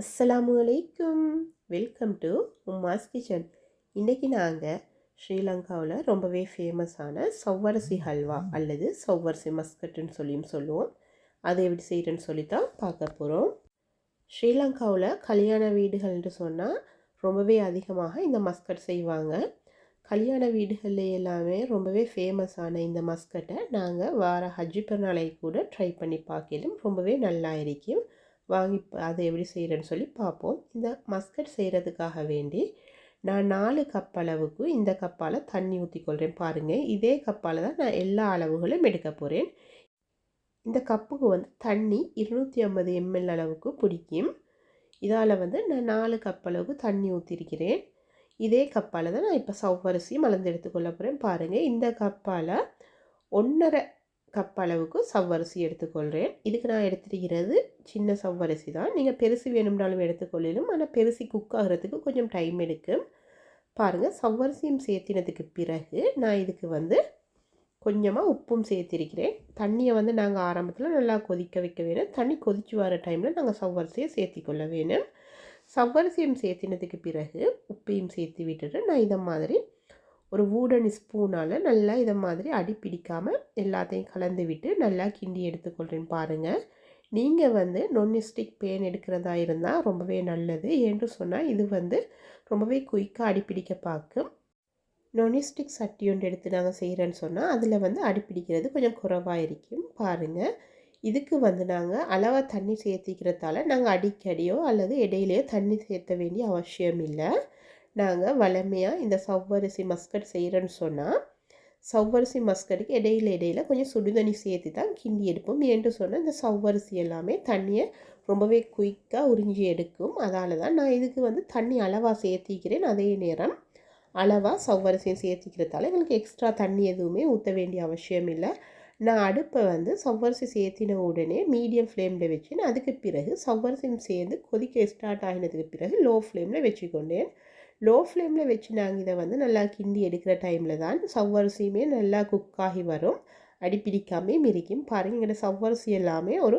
அஸ்ஸலாமு அலைக்கும். Welcome to உம்மாஸ் kitchen இன்றைக்கி நாங்கள் ஸ்ரீலங்காவில் ரொம்பவே ஃபேமஸான சவ்வரிசி ஹல்வா அல்லது சவ்வரிசி மஸ்கட்டுன்னு சொல்லியும் சொல்லுவோம். அதை எப்படி செய்கிறேன்னு சொல்லி தான் பார்க்க போகிறோம் ஸ்ரீலங்காவில் கல்யாண வீடுகள்னு சொன்னால் ரொம்பவே அதிகமாக இந்த மஸ்கட் செய்வாங்க. கல்யாண வீடுகளில் எல்லாமே ரொம்பவே ஃபேமஸான இந்த மஸ்கட்டை நாங்கள் வார ஹஜ்ஜி பெருநாளை கூட ட்ரை பண்ணி பார்க்கலும் ரொம்பவே நல்லா இருக்கும். வாங்கி அதை எப்படி செய்கிறேன்னு சொல்லி பார்ப்போம். இந்த மஸ்கட் செய்கிறதுக்காக வேண்டி நான் நாலு கப் அளவுக்கு இந்த கப்பால் தண்ணி ஊற்றிக்கொள்கிறேன் பாருங்கள் இதே கப்பால் தான் நான் எல்லா அளவுகளும் எடுக்க போகிறேன் இந்த கப்புக்கு வந்து தண்ணி இருநூற்றி ஐம்பது எம்எல் அளவுக்கு பிடிக்கும். இதால் வந்து நான் நாலு கப் அளவுக்கு தண்ணி ஊற்றிருக்கிறேன் இதே கப்பால் தான் நான் இப்போ சவ்வரிசி மலர்ந்து எடுத்துக்கொள்ள போகிறேன் பாருங்கள் இந்த கப்பால் ஒன்றரை கப் அளவுக்கு சவ்வரிசி எடுத்துக்கொள்கிறேன். இதுக்கு நான் எடுத்துருக்கிறது சின்ன சவ்வரிசி தான். நீங்கள் பெருசு வேணும்னாலும் எடுத்துக்கொள்ளலும். ஆனால் பெருசு குக் ஆகிறதுக்கு கொஞ்சம் டைம் எடுக்கும். பாருங்கள் சவ்வரிசியும் சேர்த்தினதுக்கு பிறகு நான் இதுக்கு வந்து கொஞ்சமாக உப்பும் சேர்த்திருக்கிறேன். தண்ணியை வந்து நாங்கள் ஆரம்பத்தில் நல்லா கொதிக்க வைக்க வேணும். தண்ணி கொதிச்சு வர டைமில் நாங்கள் சவ்வரிசியை சேர்த்திக்கொள்ள வேணும். சவ்வரிசியும் சேர்த்தினதுக்கு பிறகு உப்பையும் சேர்த்து விட்டுட்டு நான் இதை மாதிரி ஒரு வூடன் ஸ்பூனால் நல்லா இதை மாதிரி அடி பிடிக்காமல் எல்லாத்தையும் கலந்து விட்டு நல்லா கிண்டி எடுத்துக்கொள்கிறேன் பாருங்கள் நீங்கள் வந்து நொன்னிஸ்டிக் பேன் எடுக்கிறதா இருந்தால் ரொம்பவே நல்லது. ஏன்று சொன்னால் இது வந்து ரொம்பவே குயிக்காக அடிப்பிடிக்க பார்க்கும். நொனிஸ்டிக் சட்டி ஒன்று எடுத்து நாங்கள் செய்கிறேன்னு சொன்னால் அதில் வந்து அடிப்பிடிக்கிறது கொஞ்சம் குறைவாக இருக்கும். பாருங்கள் இதுக்கு வந்து நாங்கள் அளவாக தண்ணி சேர்த்திக்கிறதால நாங்கள் அடிக்கடியோ அல்லது இடையிலையோ தண்ணி சேர்த்த வேண்டிய அவசியம் இல்லை. நாங்கள் வளமையாக இந்த சவ்வரிசி மஸ்கட் செய்கிறேன்னு சொன்னால் சவ்வரிசி மஸ்கட்டுக்கு இடையில இடையில கொஞ்சம் சுடுதண்ணி சேர்த்து தான் கிண்டி எடுப்போம். ஏன்ட்டு சொன்னால் இந்த சவ்வரிசி எல்லாமே தண்ணியை ரொம்பவே குயிக்காக உறிஞ்சி எடுக்கும். அதால் தான் நான் இதுக்கு வந்து தண்ணி அளவாக சேர்த்திக்கிறேன். அதே நேரம் அளவாக சவ்வரிசியும் சேர்த்திக்கிறதால எங்களுக்கு எக்ஸ்ட்ரா தண்ணி எதுவுமே ஊற்ற வேண்டிய அவசியம் இல்லை. நான் அடுப்பை வந்து சவ்வரிசி சேர்த்தின உடனே மீடியம் ஃப்ளேமில் வச்சு அதுக்கு பிறகு சவ்வரிசியும் சேர்ந்து கொதிக்க ஸ்டார்ட் ஆகினதுக்கு பிறகு லோ ஃப்ளேமில் வச்சுக்கொண்டேன். லோ ஃப்ளேமில் வச்சு நாங்கள் இதை வந்து நல்லா கிண்டி எடுக்கிற டைமில் தான் சவ்வரிசியுமே நல்லா குக் ஆகி வரும். அடிப்பிடிக்காமே மிரிக்கும் பாருங்கள் எங்களோட சவ்வரிசி எல்லாமே ஒரு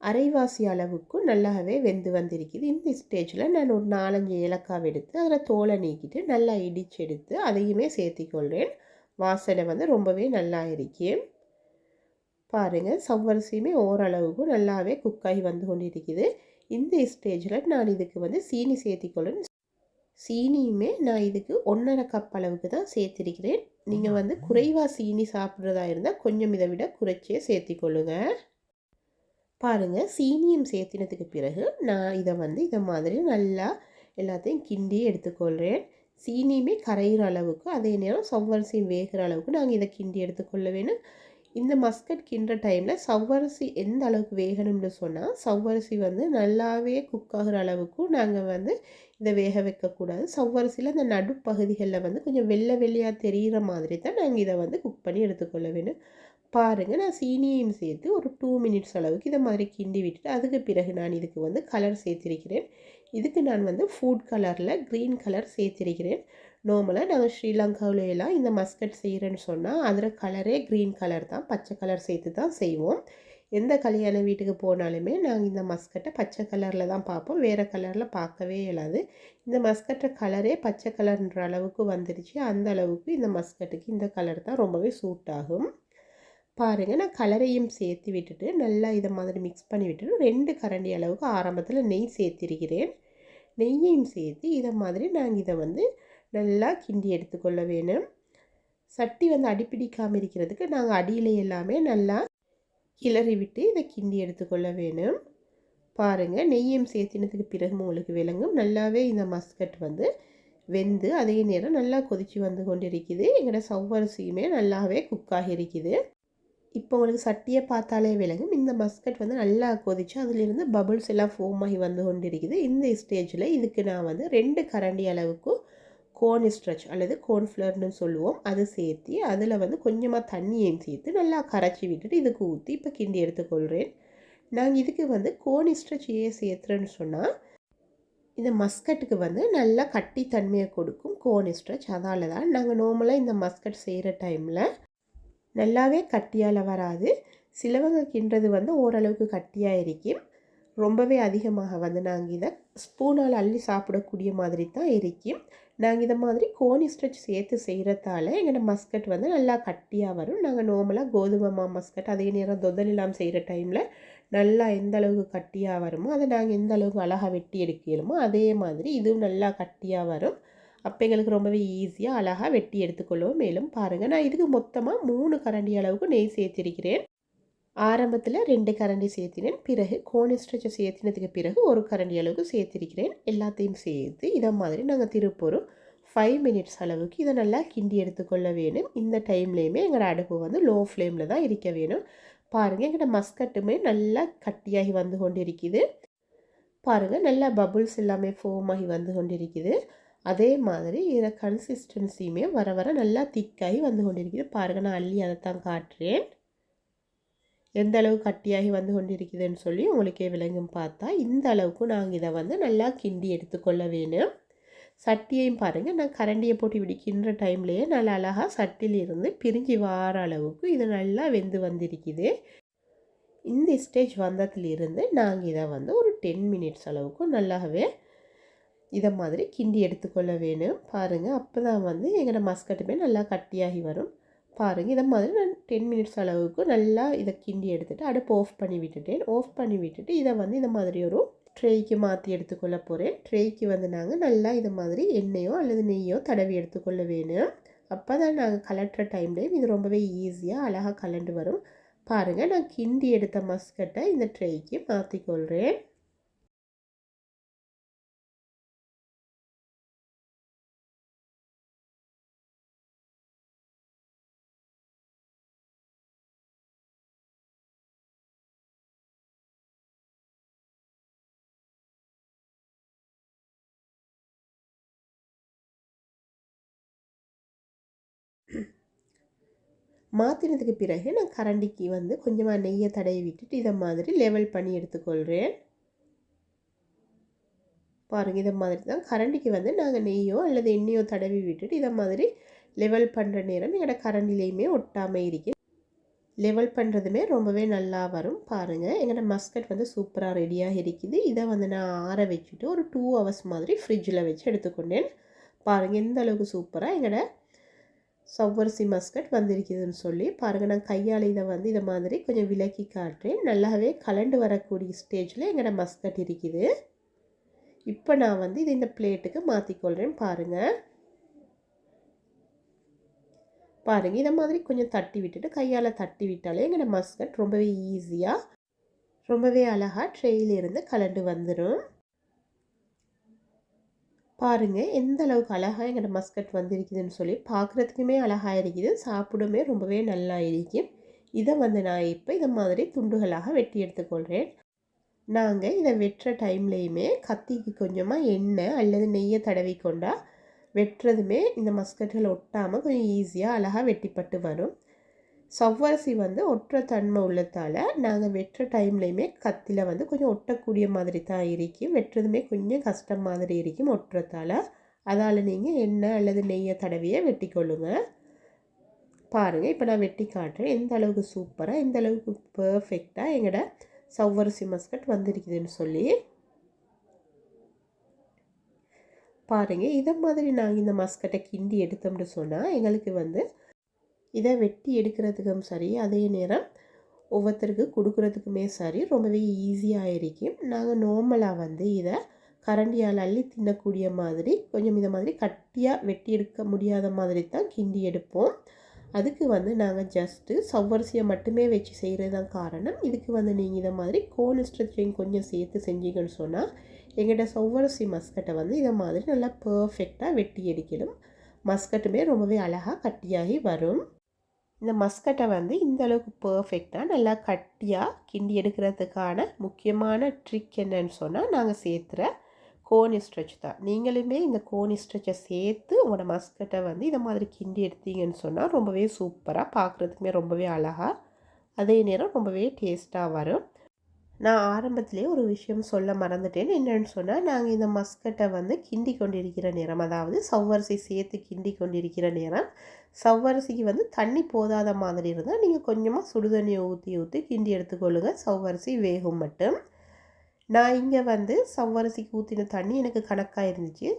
அரைவாசி அளவுக்கு நல்லாவே வெந்து வந்திருக்குது. இந்த ஸ்டேஜில் நான் ஒரு நாலஞ்சு ஏலக்காய் எடுத்து அதில் தோலை நீக்கிட்டு நல்லா இடிச்சு எடுத்து அதையுமே சேர்த்திக்கொள்கிறேன் வாசனை வந்து ரொம்பவே நல்லா இருக்கு. பாருங்கள் சவ்வரிசியுமே ஓரளவுக்கு நல்லாவே குக்காகி வந்து கொண்டு இருக்குது இந்த ஸ்டேஜில் நான் இதுக்கு வந்து சீனி சேர்த்திக்கொள்ளுன்னு சீனியுமே நான் இதுக்கு ஒன்றரை கப் அளவுக்கு தான் சேர்த்திருக்கிறேன். நீங்கள் வந்து குறைவாக சீனி சாப்பிட்றதா இருந்தால் கொஞ்சம் இதை விட குறைச்சே சேர்த்திக்கொள்ளுங்க. பாருங்கள் சீனியும் சேர்த்தினதுக்கு பிறகு நான் இதை வந்து இதை மாதிரி நல்லா எல்லாத்தையும் கிண்டி எடுத்துக்கொள்கிறேன் சீனியுமே கரையிற அளவுக்கு அதே நேரம் சவ்வரிசியும் வேகிற அளவுக்கு நாங்கள் இதை கிண்டி எடுத்துக்கொள்ள வேணும் இந்த மஸ்கட் கிண்டுற டைமில் சவ்வரிசி எந்த அளவுக்கு வேகணும்னு சொன்னால் சவ்வரிசி வந்து நல்லாவே குக் ஆகிற அளவுக்கு நாங்கள் வந்து இதை வேக வைக்கக்கூடாது. சவ்வரிசியில் அந்த நடுப்பகுதிகளில் வந்து கொஞ்சம் வெள்ளை வெள்ளையாக தெரிகிற மாதிரி தான் நாங்கள் இதை வந்து குக் பண்ணி எடுத்துக்கொள்ள வேணும். பாருங்கள் நான் சீனியையும் சேர்த்து ஒரு டூ மினிட்ஸ் அளவுக்கு இதை மாதிரி கிண்டி விட்டுட்டு அதுக்கு பிறகு நான் இதுக்கு வந்து கலர் சேர்த்திருக்கிறேன். இதுக்கு நான் வந்து ஃபுட் கலரில் க்ரீன் கலர் சேர்த்திருக்கிறேன். நார்மலாக நாங்கள் ஸ்ரீலங்காவில எல்லாம் இந்த மஸ்கட் செய்கிறேன்னு சொன்னால் அதில் கலரே க்ரீன் கலர் தான். பச்சை கலர் சேர்த்து தான் செய்வோம். எந்த கல்யாண வீட்டுக்கு போனாலுமே நாங்கள் இந்த மஸ்கட்டை பச்சை கலரில் தான் பார்ப்போம். வேறு கலரில் பார்க்கவே இயலாது. இந்த மஸ்கட்டை கலரே பச்சை கலர்ன்ற அளவுக்கு வந்துடுச்சு. அந்த அளவுக்கு இந்த மஸ்கட்டுக்கு இந்த கலர் தான் ரொம்பவே சூட் ஆகும். பாருங்கள் நான் கலரையும் சேர்த்து விட்டுட்டு நல்லா இதை மாதிரி மிக்ஸ் பண்ணி விட்டுட்டு ரெண்டு கரண்டி அளவுக்கு ஆரம்பத்தில் நெய் சேர்த்திருக்கிறேன். நெய்யையும் சேர்த்து இதை மாதிரி நாங்கள் இதை வந்து நல்லா கிண்டி எடுத்துக்கொள்ள வேணும். சட்டி வந்து அடிப்பிடிக்காமல் இருக்கிறதுக்கு நாங்கள் அடியில் எல்லாமே நல்லா கிளறி விட்டு இதை கிண்டி எடுத்துக்கொள்ள வேணும். பாருங்கள் நெய்யும் சேர்த்தினதுக்கு பிறகு உங்களுக்கு விளங்கும். நல்லாவே இந்த மஸ்கட் வந்து வெந்து அதே நேரம் நல்லா கொதித்து வந்து கொண்டிருக்குது. எங்களோட சவ்வரிசியுமே நல்லாவே குக்காகி இருக்குது. இப்போ உங்களுக்கு சட்டியை பார்த்தாலே விளங்கும் இந்த மஸ்கட் வந்து நல்லா கொதிச்சு அதிலிருந்து பபுள்ஸ் எல்லாம் ஃபோம் ஆகி வந்து கொண்டிருக்குது. இந்த ஸ்டேஜில் இதுக்கு நான் வந்து ரெண்டு கரண்டி அளவுக்கு கோன் ஸ்ட்ரெச் அல்லது கோன்ஃப்ளவர்னு சொல்லுவோம். அது சேர்த்து அதில் வந்து கொஞ்சமாக தண்ணியையும் சேர்த்து நல்லா கரைச்சி விட்டுட்டு இதுக்கு ஊற்றி இப்போ கிண்டி எடுத்துக்கொள்கிறேன். நாங்கள் இதுக்கு வந்து கோன் ஸ்ட்ரெச் ஏன் சேர்த்துறேன்னு சொன்னால் இந்த மஸ்கட்டுக்கு வந்து நல்லா கட்டி தன்மையை கொடுக்கும் கோன் ஸ்ட்ரெச் அதால் தான் நாங்கள் நார்மலாக இந்த மஸ்கட் செய்கிற டைமில் நல்லாவே கட்டியால் வராது. சிலவங்க கிண்டுறது வந்து ஓரளவுக்கு கட்டியாக இருக்கும். ரொம்பவே அதிகமாக வந்து நாங்கள் இதை ஸ்பூனால் அள்ளி சாப்பிடக்கூடிய மாதிரி தான் இருக்கும். நாங்கள் இதை மாதிரி கோனி ஸ்டிச் சேர்த்து செய்கிறதால எங்களோட மஸ்கட் வந்து நல்லா கட்டியாக வரும். நாங்கள் நார்மலாக கோதுமை மா மஸ்கட் அதே நேரம் தொதல் இல்லாமல் செய்கிற டைமில் நல்லா எந்த அளவுக்கு கட்டியாக வருமோ அதை நாங்கள் எந்த அளவுக்கு அழகாக வெட்டி எடுக்கலுமோ அதே மாதிரி இதுவும் நல்லா கட்டியாக வரும். அப்போ எங்களுக்கு ரொம்பவே ஈஸியாக அழகாக வெட்டி எடுத்துக்கொள்ளவும் மேலும் பாருங்கள் நான் இதுக்கு மொத்தமாக மூணு கரண்டி அளவுக்கு நெய் சேர்த்திருக்கிறேன். ஆரம்பத்தில் ரெண்டு கரண்டி சேர்த்தினேன். பிறகு கோனி ஸ்ட்ரெச்சை சேர்த்தினதுக்கு பிறகு ஒரு கரண்டி அளவுக்கு சேர்த்திருக்கிறேன். எல்லாத்தையும் சேர்த்து இதை மாதிரி நாங்கள் திருப்பூர் ஃபைவ் மினிட்ஸ் அளவுக்கு இதை நல்லா கிண்டி எடுத்துக்கொள்ள வேணும். இந்த டைம்லேயுமே எங்களோட அடுப்பு வந்து லோ ஃப்ளேமில் தான் இருக்க வேணும். பாருங்கள் எங்களோட மஸ்கட்டுமே நல்லா கட்டியாகி வந்து கொண்டு இருக்குது பாருங்கள் நல்லா பபுள்ஸ் எல்லாமே ஃபோம் ஆகி வந்து கொண்டு இருக்குது அதே மாதிரி இதில் கன்சிஸ்டன்சியுமே வர வர நல்லா திக்காகி வந்து கொண்டிருக்குது. பாருங்கள் நான் அள்ளி அதை தான் காட்டுறேன். எந்த அளவு கட்டியாகி வந்து கொண்டிருக்குதுன்னு சொல்லி உங்களுக்கே விளங்கும் பார்த்தா இந்த அளவுக்கு நாங்கள் இதை வந்து நல்லா கிண்டி எடுத்துக்கொள்ள வேணும் சட்டியையும் பாருங்கள் நான் கரண்டியை போட்டு விடிக்கின்ற டைம்லேயே நல்லா அழகாக சட்டியில் இருந்து பிரிஞ்சு வார அளவுக்கு இது நல்லா வெந்து வந்திருக்குது. இந்த ஸ்டேஜ் வந்ததுலேருந்து நாங்கள் இதை வந்து ஒரு டென் மினிட்ஸ் அளவுக்கு நல்லாவே இதை மாதிரி கிண்டி எடுத்துக்கொள்ள வேணும். பாருங்கள் அப்போ தான் வந்து எங்களோட மஸ்கட்டுமே நல்லா கட்டியாகி வரும். பாருங்கள் இதை மாதிரி நான் டென் மினிட்ஸ் அளவுக்கு நல்லா இதை கிண்டி எடுத்துகிட்டு அடுப்பு ஆஃப் பண்ணி விட்டுட்டேன். ஆஃப் பண்ணி விட்டுட்டு இதை வந்து இந்த மாதிரி ஒரு ட்ரேக்கு மாற்றி எடுத்துக்கொள்ள போகிறேன் ட்ரேக்கு வந்து நாங்கள் நல்லா இது மாதிரி எண்ணெயோ அல்லது நெய்யோ தடவி எடுத்துக்கொள்ள வேணும். அப்போ தான் நாங்கள் கலட்டுற டைம்லேயும் இது ரொம்பவே ஈஸியாக அழகாக கலண்டு வரும். பாருங்கள் நான் கிண்டி எடுத்த மஸ்கட்டை இந்த ட்ரேக்கு மாற்றிக்கொள்கிறேன் மாற்றினதுக்கு பிறகு நான் கரண்டிக்கு வந்து கொஞ்சமாக நெய்யை தடவி விட்டுட்டு இதை மாதிரி லெவல் பண்ணி எடுத்துக்கொள்கிறேன் பாருங்கள் இதை மாதிரி தான் கரண்டிக்கு வந்து நாங்கள் நெய்யோ அல்லது எண்ணெயோ தடவி விட்டுட்டு இதை மாதிரி லெவல் பண்ணுற நேரம் எங்களோட கரண்டிலையுமே ஒட்டாமல் இருக்கு. லெவல் பண்ணுறதுமே ரொம்பவே நல்லா வரும். பாருங்கள் எங்களோட மஸ்கட் வந்து சூப்பராக ரெடியாக இருக்குது. இதை வந்து நான் ஆற வச்சுட்டு ஒரு டூ ஹவர்ஸ் மாதிரி ஃப்ரிட்ஜில் வச்சு எடுத்துக்கொண்டேன். பாருங்கள் எந்த அளவுக்கு சூப்பராக எங்களோட சவ்வரிசி மஸ்கட் வந்திருக்குதுன்னு சொல்லி பாருங்கள் நான் கையால் இதை வந்து இதை மாதிரி கொஞ்சம் விலக்கி காட்டுறேன். நல்லாவே கலண்டு வரக்கூடிய ஸ்டேஜில் எங்களோட மஸ்கட் இருக்குது. இப்போ நான் வந்து இதை இந்த பிளேட்டுக்கு மாற்றிக்கொள்கிறேன் பாருங்கள் பாருங்கள் இதை மாதிரி கொஞ்சம் தட்டி விட்டுட்டு கையால் தட்டி விட்டாலே எங்களோட மஸ்கட் ரொம்பவே ஈஸியாக ரொம்பவே அழகாக ட்ரெயிலிருந்து கலண்டு வந்துடும் பாருங்கள் எந்த அளவுக்கு அழகாக எங்களோட மஸ்கட் வந்திருக்குதுன்னு சொல்லி பார்க்குறதுக்குமே அழகாக இருக்குது. சாப்பிடுமே ரொம்பவே நல்லா இருக்கும் இதை வந்து நான் இப்போ இதை மாதிரி துண்டுகளாக வெட்டி எடுத்துக்கொள்கிறேன் நாங்கள் இதை வெட்டுற டைம்லேயுமே கத்திக்கு கொஞ்சமாக எண்ணெய் அல்லது நெய்யை தடவி கொண்டால் வெட்டுறதுமே இந்த மஸ்கட்டில் ஒட்டாமல் கொஞ்சம் ஈஸியாக அழகாக வெட்டிப்பட்டு வரும். சவ்வரிசி வந்து ஒட்டுற தன்மை உள்ளதால் நாங்கள் வெட்டுற டைம்லேயுமே கத்தியில் வந்து கொஞ்சம் ஒட்டக்கூடிய மாதிரி தான் இருக்கும் வெட்டுறதுமே கொஞ்சம் கஷ்டம் மாதிரி இருக்கும் ஒட்டுறதால அதால் நீங்கள் எண்ணெய் அல்லது நெய்யை தடவையே வெட்டி கொள்ளுங்கள் பாருங்கள் இப்போ நான் வெட்டி காட்டுறேன். எந்த அளவுக்கு சூப்பராக எந்த அளவுக்கு பர்ஃபெக்டாக எங்களோட சவ்வரிசி மஸ்கட் வந்திருக்குதுன்னு சொல்லி. பாருங்கள் இதை மாதிரி நாங்கள் இந்த மஸ்கட்டை கிண்டி எடுத்தோம்னு சொன்னால் எங்களுக்கு வந்து இதை வெட்டி எடுக்கிறதுக்கும் சரி அதே நேரம் ஒவ்வொருத்தருக்கு கொடுக்குறதுக்குமே சரி ரொம்பவே ஈஸியாக இருக்கும் நாங்கள் நார்மலாக வந்து இதை கரண்டியால் அள்ளி தின்னக்கூடிய மாதிரி கொஞ்சம் இந்த மாதிரி கட்டியாக வெட்டி எடுக்க முடியாத மாதிரி தான் கிண்டி எடுப்போம். அதுக்கு வந்து நாங்கள் ஜஸ்ட்டு சவ்வரிசியை மட்டுமே வச்சு செய்கிறது தான் காரணம். இதுக்கு வந்து நீங்கள் இதை மாதிரி கோனிஸ்ட்ரத்தையும் கொஞ்சம் சேர்த்து செஞ்சீங்கன்னு சொன்னால் எங்கள்கிட்ட சவ்வரிசி மஸ்கட்டை வந்து இதை மாதிரி நல்லா பர்ஃபெக்டாக வெட்டி எடுக்கணும். மஸ்கட்டுமே ரொம்பவே அழகாக கட்டியாகி வரும். இந்த மஸ்கட்டை வந்து இந்த அளவுக்கு பர்ஃபெக்டாக நல்லா கட்டியாக கிண்டி எடுக்கிறதுக்கான முக்கியமான ட்ரிக் என்னன்னு சொன்னால் நாங்கள் சேர்த்துற கோனி ஸ்ட்ரெச் தான். நீங்களுமே இந்த கோனி ஸ்ட்ரெச்சை சேர்த்து உங்களோட மஸ்கட்டை வந்து இதை மாதிரி கிண்டி எடுத்தீங்கன்னு சொன்னால் ரொம்பவே சூப்பராக பார்க்குறதுக்குமே ரொம்பவே அழகாக அதே நேரம் ரொம்பவே டேஸ்ட்டாக வரும். நான் ஆரம்பத்திலே ஒரு விஷயம் சொல்ல மறந்துட்டேன். என்னென்னு சொன்னால் நாங்கள் இந்த மஸ்கட்டை வந்து கிண்டி கொண்டிருக்கிற நேரம் அதாவது சவ்வரிசி சேர்த்து கிண்டி கொண்டிருக்கிற நேரம் சவ்வரிசிக்கு வந்து தண்ணி போதாத மாதிரி இருந்தால் நீங்கள் கொஞ்சமாக சுடுதண்ணியை ஊற்றி ஊற்றி கிண்டி எடுத்துக்கொள்ளுங்கள் சவ்வரிசி வேகும் மட்டும். நான் இங்கே வந்து சவ்வரிசிக்கு ஊற்றின தண்ணி எனக்கு கணக்காக இருந்துச்சு.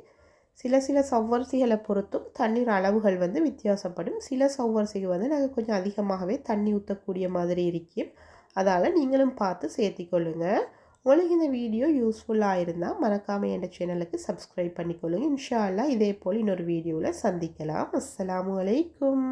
சில சில சவ்வரிசிகளை பொறுத்தும் தண்ணீர் அளவுகள் வந்து வித்தியாசப்படும். சில சவ்வரிசிக்கு வந்து நாங்கள் கொஞ்சம் அதிகமாகவே தண்ணி ஊற்றக்கூடிய மாதிரி இருக்கும் அதால் நீங்களும் பார்த்து சேர்த்திக்கொள்ளுங்கள் உங்களுக்கு இந்த வீடியோ யூஸ்ஃபுல்லாக இருந்தால் மறக்காமல் என் சேனலுக்கு சப்ஸ்கிரைப் பண்ணிக்கொள்ளுங்க. இன்ஷா அல்லா இதே போல் இன்னொரு வீடியோவில் சந்திக்கலாம். அஸ்ஸலாமு அலைக்கும்.